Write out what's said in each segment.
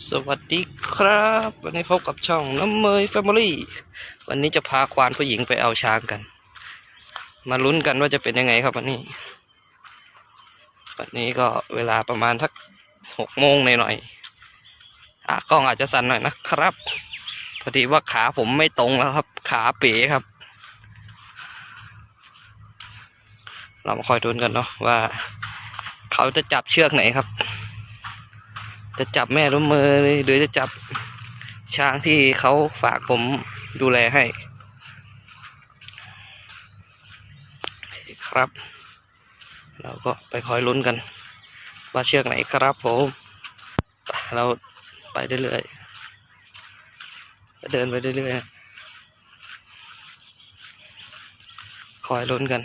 สวัสดีครับ วันนี้พบกับช่องน้ำเมยแฟมิลี่วันนี้จะพาควานผู้หญิงไปเอาช้างกัน มาลุ้นกันว่าจะเป็นยังไงครับวันนี้ วันนี้ก็เวลาประมาณสักหกโมงหน่อยๆอะกล้องอาจจะสั่นหน่อยนะครับ พอดีว่าขาผมไม่ตรงแล้วครับ ขาเป๋ครับ เรามาคอยดูกันเนาะว่า เขาจะจับเชือกไหนครับ จะจับแม่ล้มมือหรือจะจับช้างที่เขาฝากผมดูแลให้ ครับ เราก็ไปคอยลุ้นกัน ว่าเชือกไหนครับผมเราไปเรื่อยๆเดินไปเรื่อยๆคอยลุ้นกัน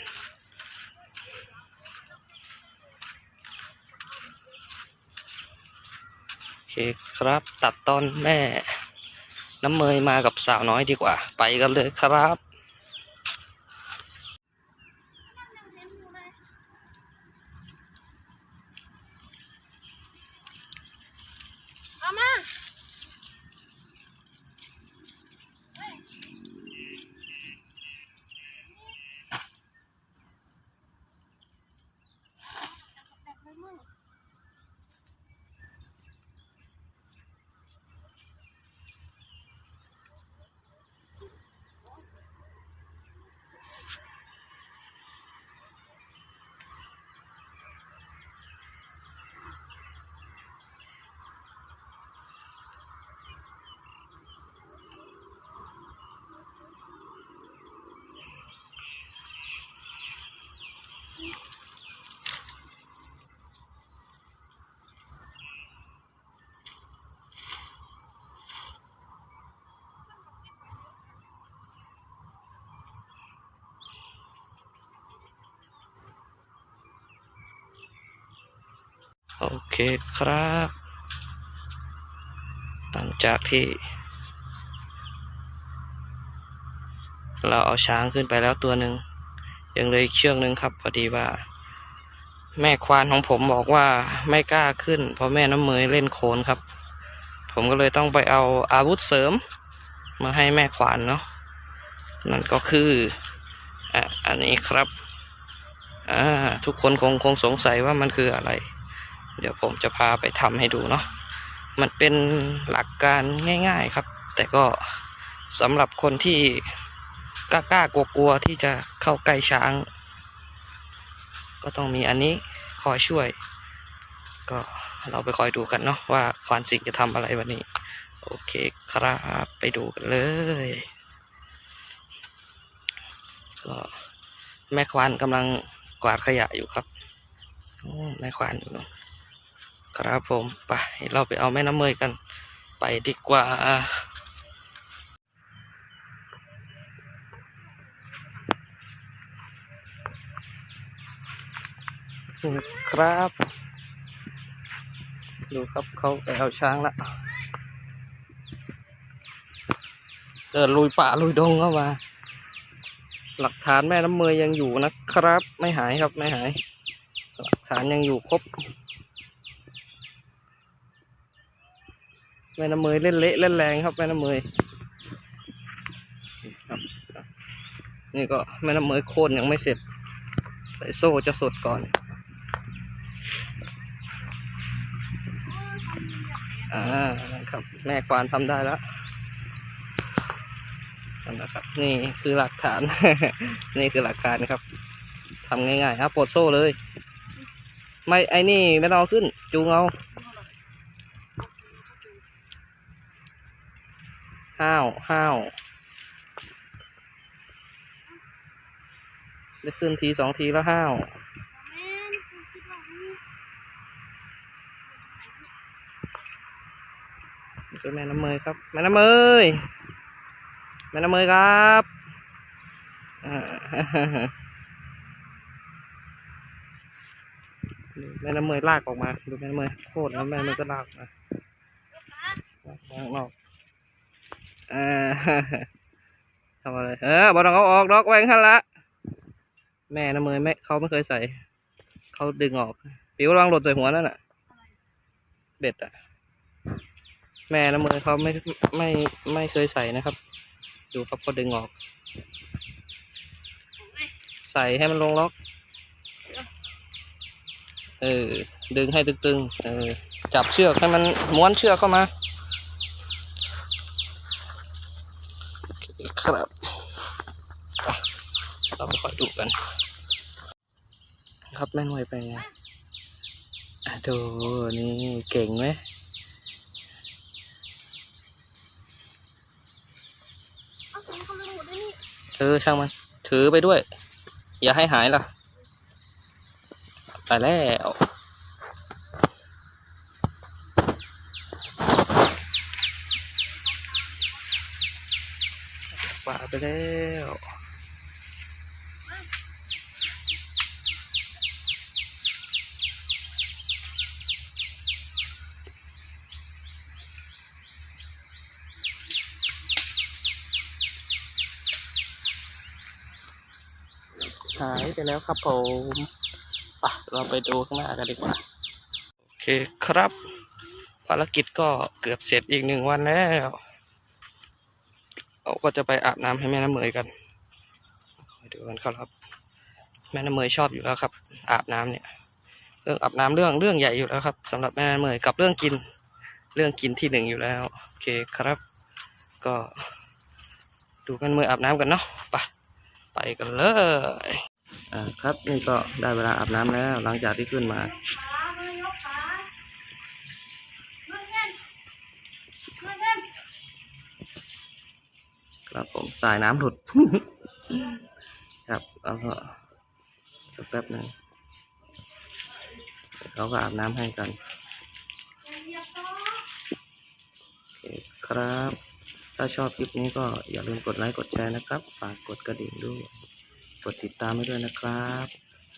โอเคครับ ตัดตอนแม่ น้ำเมยมากับสาวน้อยดีกว่า ไปกันเลยครับ โอเคครับ หลังจากที่ เราเอาช้างขึ้นไปแล้วตัวหนึ่งยังเลยเชือกหนึ่งครับ พอดีว่า แม่ควานของผมบอกว่าไม่กล้าขึ้น เพราะแม่น้ำเมยเล่นโคลนครับ ผมก็เลยต้องไปเอาอาวุธเสริม มาให้แม่ควานเนาะนั่นก็คืออะอันนี้ครับอ่าทุกคนคงคงสงสัยว่ามันคืออะไร เดี๋ยวผมจะพาไปทำให้ดูเนาะมันเป็นหลักการง่าย ๆครับ แต่ก็สำหรับคนที่กล้าๆกลัวๆที่จะเข้าใกล้ช้าง ก็ต้องมีอันนี้คอยช่วย ก็เราไปคอยดูกันเนาะว่าควานสิงจะทำอะไรวันนี้ โอเคครับไปดูกันเลยก็แม่ควานกำลังกวาดขยะอยู่ครับแม่ควานอยู่เนอะ ครับผมไปเราไปเอาแม่น้ำเมยกัน ไปดีกว่าครับ ดูครับเขาไปเอาช้างละเดินลุยป่าลุยดงเข้ามา หลักฐานแม่น้ำเมยยังอยู่นะครับ ไม่หายครับไม่หาย หลักฐานยังอยู่ครบ แม่น้ำเมยเล่นเละเล่นแรงครับแม่น้ำเมยครับนี่ก็แม่น้ำเมยโค่นยังไม่เสร็จ ใส่โซ่จะสดก่อนอ่านะครับ แม่ควานทำได้แล้วนั่นนะครับ นี่คือหลักฐาน นี่คือหลักฐานครับทำง่ายๆครับปลดโซ่เลย ไม่ไอ้นี่ไม่ต้องเอาขึ้น จูงเอา ห้าวห้าวได้ขึ้นทีสองทีแล้วห้าวแม่น้ำมือแม่น้ำเมยครับ แม่น้ำเมยแม่น้ำเมยครับแม่น้ำเมยลากออกมา ดูแม่น้ำเมยโคตรแล้วแม่น้ำเมยก็ลากออกมาลากมาข้างนอก อ่าทำอะไร เออบอลต้องเอาออกดอกแหวงทันละ แม่น้ำเมยไม่เขาไม่เคยใส่ เขาดึงออก ปิวระวังหล่นใส่หัวนั่นน่ะ เบ็ดอะ แม่น้ำมือเขาไม่ไม่ไม่เคยใส่นะครับ ดูครับเขาดึงออก ใส่ให้มันลงล็อก เออ ดึงให้ตึงๆ เออ จับเชือกให้มันม้วนเชือกเข้ามา คครับไปเราไปคอยดูกัน ครับแม่นวยไปไงอะดูนี่เก่งไหมเอาสองคนเลยหมดเลยนี่เออช่างมัน ถือไปด้วย อย่าให้หายล่ะ ไปแล้ว ป่าไปแล้วหายไปแล้วครับผมไปเราไปดูข้างหน้ากันดีกว่า โอเคครับ ภารกิจก็เกือบเสร็จอีกหนึ่งวันแล้ว เราก็จะไปอาบน้ำให้แม่น้ำเมยกันคอยดูกันครับ แม่น้ำเมยชอบอยู่แล้วครับ อาบน้ำเนี่ย เรื่องอาบน้ำเรื่องเรื่องใหญ่อยู่แล้วครับสำหรับแม่น้ำเมยกับเรื่องกิน เรื่องกินที่หนึ่งอยู่แล้วโอเคครับ ก็ ดูแม่น้ำเมยอาบน้ำกันเนาะไปไปกันเลยอ่าครับนี่ก็ได้เวลาอาบน้ำแล้ว หลังจากที่ขึ้นมา ครับผมสายน้ำหลุด ครับแล้วก็สักแป๊บหนึ่งเขาก็อาบน้ำให้กันโอเคครับ ถ้าชอบคลิปนี้ก็อย่าลืมกดไลค์กดแชร์นะครับ ฝากกดกระดิ่งด้วย กดติดตามให้ด้วยนะครับ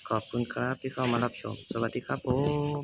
ขอบคุณครับที่เข้ามารับชม สวัสดีครับผม